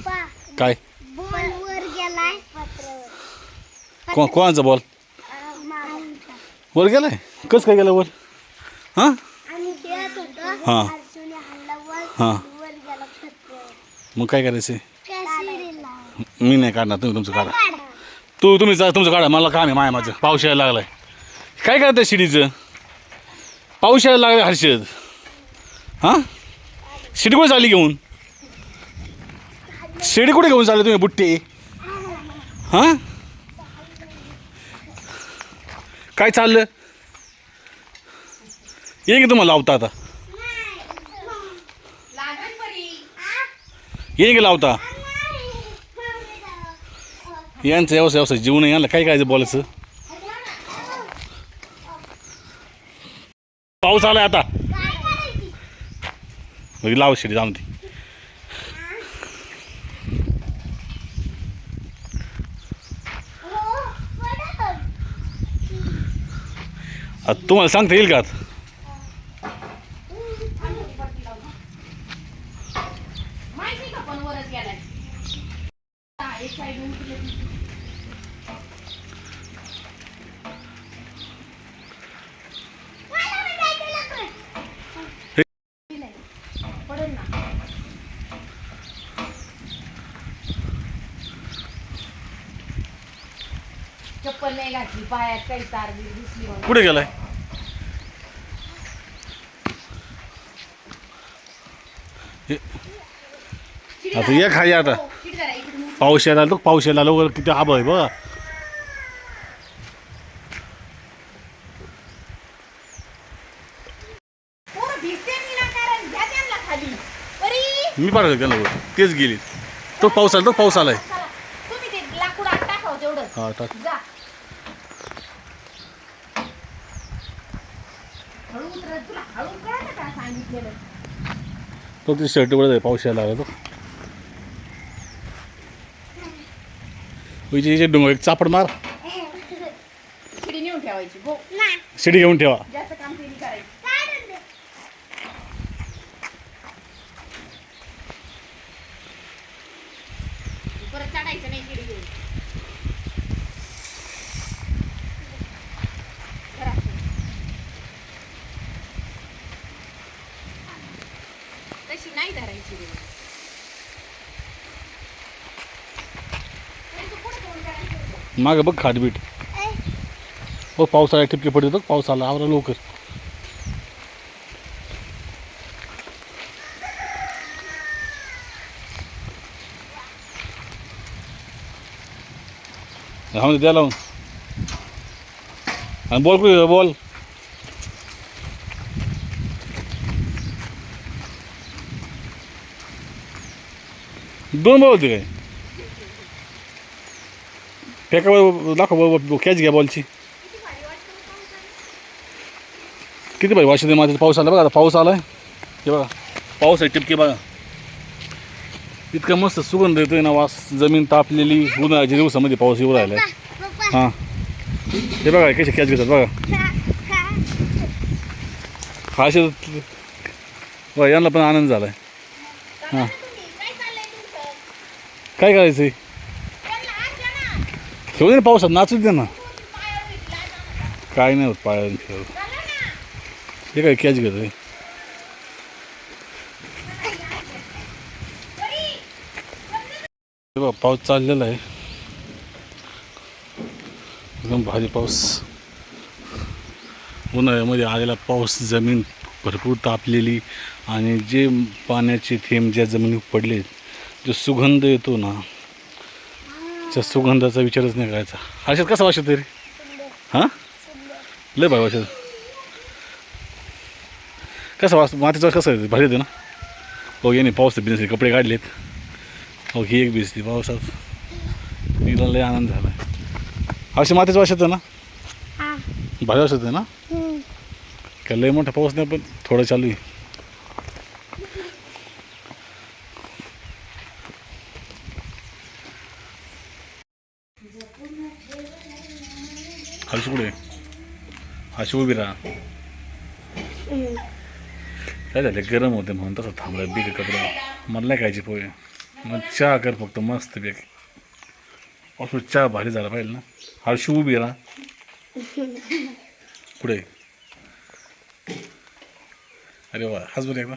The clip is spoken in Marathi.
पप्पा काय? बॉल वर गेलाय. को कोणाचा बॉल. वर गेलाय? कसं काय गेलं वर हां? हा. हा. मग काय करायचं. मी नाही काढणार तुम्ही तुमचं काढा. तू तुम्ही जा तुमचं काढा. मला काम आहे माय माझं. पाऊस यायला लागलाय. काय करताय शिडीचं? पाऊस यायला लागलाय हर्षद. हां? शिडी कुठे चालली घेऊन. शिडी कुठे घेऊन चालले तुम्ही बुट्टे? हां? काय चाललं? ये की तुम्हाला लावता आता. ये की लावता. यांचं व्यवसाय व्यवसाय जीव नाही यांना काय काय बोलायचं? पाऊस आलाय आता. लाव शिडी जाऊन ती आता तुम्हाला सांगता येईल का आता? माहिती का पण वरच गेलाय हा, एक side हून तिकडे. पडेल ना चप्पल नाही घातली पायात काही तार बीर दिसली म्हणून. कुठे गेलाय हे- आता ये खाली आता. पाऊस यायला आला तो पाऊस यायला आला वगैरे किती आबा आहे बघा. मी परी. त्याला तेच गेली. तो पाऊस आला तो पाऊस आलाय. हा टाक. हळू उतरत तुला हळू कळतं का सांगितलेलं? तो ते शर्ट वर पाऊस यायला आला तो. विजय डोंगर एक चापड मार. शिडी नेऊन ठेवायची शिडी घेऊन ठेवा. काम करायचं. परत चढायचं नाही शिडी घेऊन करा. तशी नाही धरायची रे. तरी तू पुढे तोंड करायचं. मागं बघ खाटबीट हो पाऊस आला टिपके पडते बघ पाऊस आला आवरा लवकर. हा द्या लावून. आणि बॉल कुठे बॉल. दोन बॉल होते काय फेका दाखव कॅच घ्या बॉलची किती भाई वाशी माझ्या पाऊस आला बघा आता पाऊस आलाय हे बघा पाऊस आहे टिपके बघा इतका मस्त सुगंध येतोय ना वास जमीन तापलेली उन्हाळ्याच्या दिवसामध्ये पाऊस येऊ राहिलाय पप्पा हां हे बघा कसे कॅच घेतात बघा खा, खा. हा असे बघा यांना पण आनंद हां काय चाललंय तुमचं काय करायचं त्यांना ना. खेळू दे ना पावसात नाचू दे ना. काय नाही होत पायावर खेळ हे काय कॅच घेत बघा पाऊस चाललेला आहे. एकदम भारी पाऊस. उन्हाळ्यामध्ये आलेला पाऊस जमीन भरपूर तापलेली आणि जे पाण्याचे थेंब ज्या जमिनीवर पडले जो सुगंध येतो ना त्या सुगंधाचा विचारच नाही करायचा. अशात कसा वाशत रे? हां? लय भारी वाशत कसं वास मातीचा कसा येतो भारी येते ना? हो याने पाऊस बिनसले कपडे काढलेत. हो ही एक भिजती पावसात. तिला लय आनंद झाला अशी मातीचा वास येतो ना. भारी वास येतो ना. काय लय मोठा पाऊस नाही पण थोडं चालू आहे. हर्ष कुठे हर्ष उभी राहा. काय झालं गरम होते म्हणून तसं थांबलं बिग कपडा मला नाही खायची पोहे मग चहा कर फक्त मस्त पैकी असं चहा भारी झाला पाहिजे ना हर्षी उभी ना पुढे अरे वा हाच बरं एकदा